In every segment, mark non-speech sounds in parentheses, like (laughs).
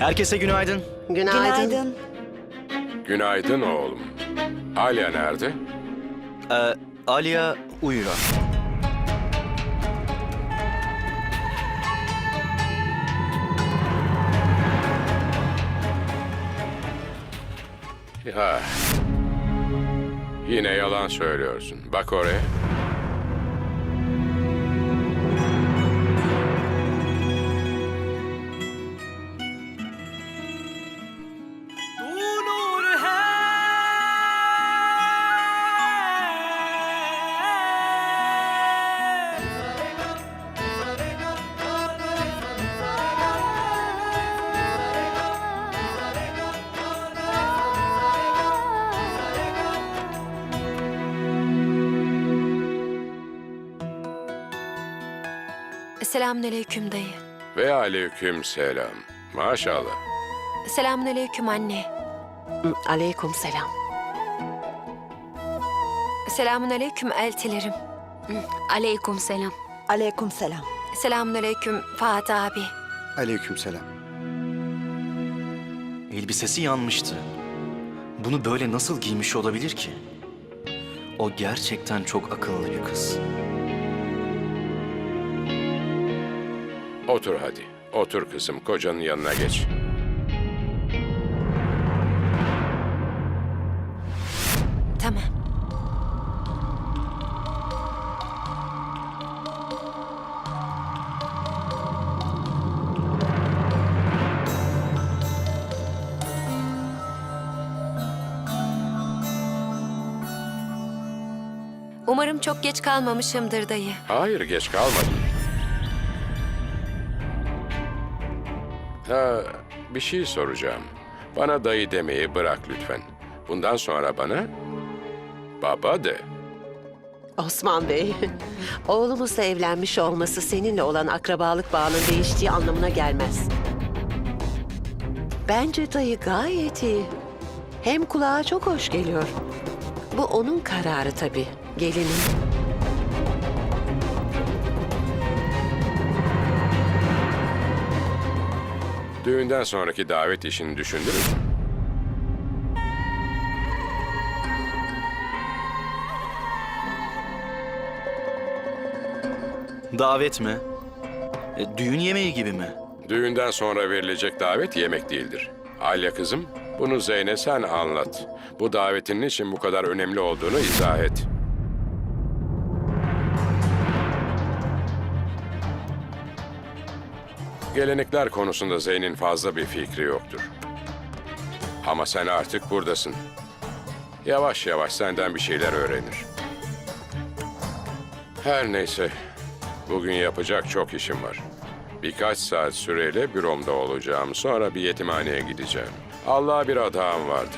Herkese günaydın. Günaydın. Günaydın. Günaydın oğlum. Alya nerede? Ee, Alia uyuyor. Ya. Yine yalan söylüyorsun. Bak oraya. Selamünaleyküm dayı. Ve aleyküm selam. Maşallah. Selamünaleyküm anne. Aleyküm selam. Selamünaleyküm eltilerim. Aleyküm selam. Aleyküm selam. Selamünaleyküm Fatih abi. Aleykümselam. Elbisesi yanmıştı. Bunu böyle nasıl giymiş olabilir ki? O gerçekten çok akıllı bir kız. Otur hadi. Otur kızım. Kocanın yanına geç. Tamam. Umarım çok geç kalmamışımdır dayı. Hayır geç kalmadın. Ha, bir şey soracağım. Bana dayı demeyi bırak lütfen. Bundan sonra bana baba de. Osman Bey, (laughs) oğlumuzla evlenmiş olması seninle olan akrabalık bağının değiştiği anlamına gelmez. Bence dayı gayet iyi. Hem kulağa çok hoş geliyor. Bu onun kararı tabii, gelinin. Düğünden sonraki davet işini düşündünüz mü? Davet mi? E, düğün yemeği gibi mi? Düğünden sonra verilecek davet yemek değildir. Alya kızım, bunu Zeyn'e sen anlat. Bu davetin için bu kadar önemli olduğunu izah et. Gelenekler konusunda Zeyn'in fazla bir fikri yoktur. Ama sen artık buradasın. Yavaş yavaş senden bir şeyler öğrenir. Her neyse, bugün yapacak çok işim var. Birkaç saat süreyle büromda olacağım. Sonra bir yetimhaneye gideceğim. Allah'a bir adağım vardı.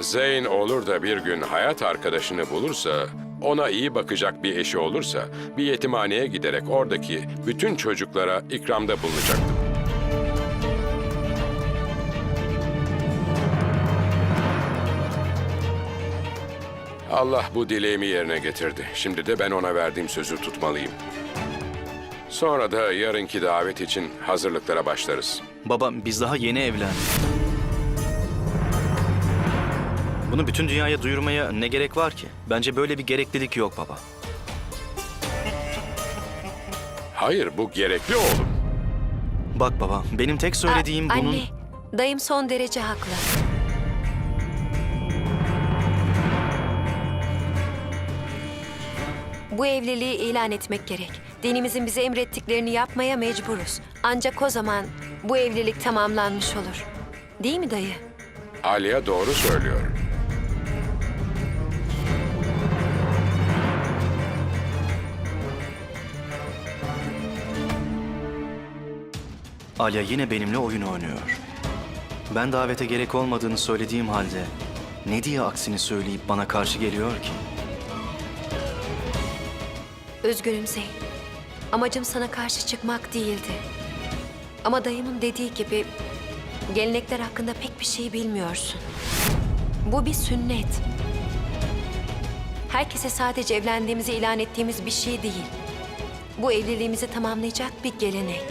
Zeyn olur da bir gün hayat arkadaşını bulursa, ona iyi bakacak bir eşi olursa, bir yetimhaneye giderek oradaki bütün çocuklara ikramda bulunacaktım. Allah bu dileğimi yerine getirdi. Şimdi de ben ona verdiğim sözü tutmalıyım. Sonra da yarınki davet için hazırlıklara başlarız. Baba biz daha yeni evlendik. Bunu bütün dünyaya duyurmaya ne gerek var ki? Bence böyle bir gereklilik yok baba. Hayır, bu gerekli oğlum. Bak baba, benim tek söylediğim Aa, bunun... Anne, dayım son derece haklı. Bu evliliği ilan etmek gerek. Dinimizin bize emrettiklerini yapmaya mecburuz. Ancak o zaman bu evlilik tamamlanmış olur. Değil mi dayı? Aliye doğru söylüyor. Alya yine benimle oyun oynuyor. Ben davete gerek olmadığını söylediğim halde ne diye aksini söyleyip bana karşı geliyor ki? Üzgünüm Zeyn. Amacım sana karşı çıkmak değildi. Ama dayımın dediği gibi gelenekler hakkında pek bir şey bilmiyorsun. Bu bir sünnet. Herkese sadece evlendiğimizi ilan ettiğimiz bir şey değil. Bu evliliğimizi tamamlayacak bir gelenek.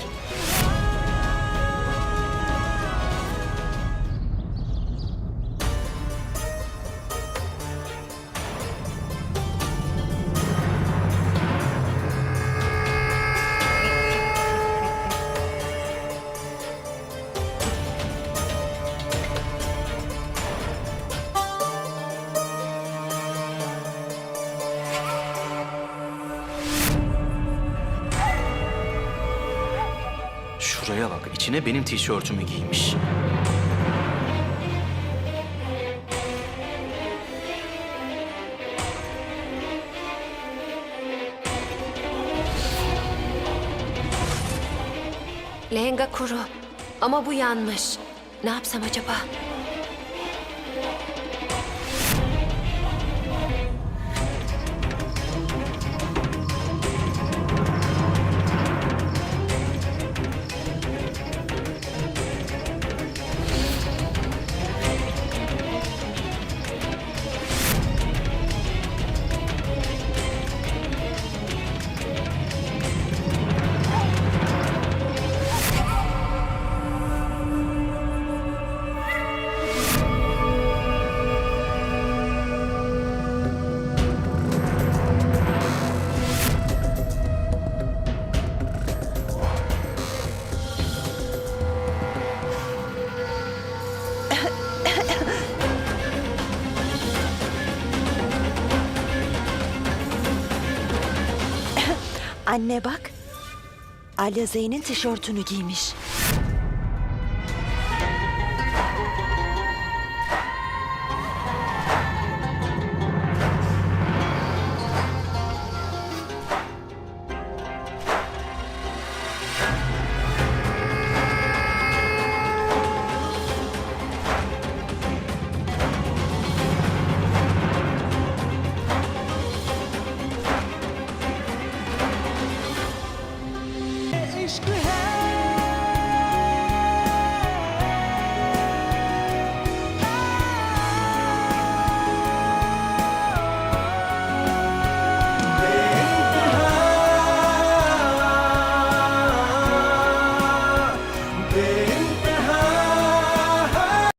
İçine benim tişörtümü giymiş. Lehenga kuru. Ama bu yanmış. Ne yapsam acaba? Anne bak. Alya Zeyn'in tişörtünü giymiş.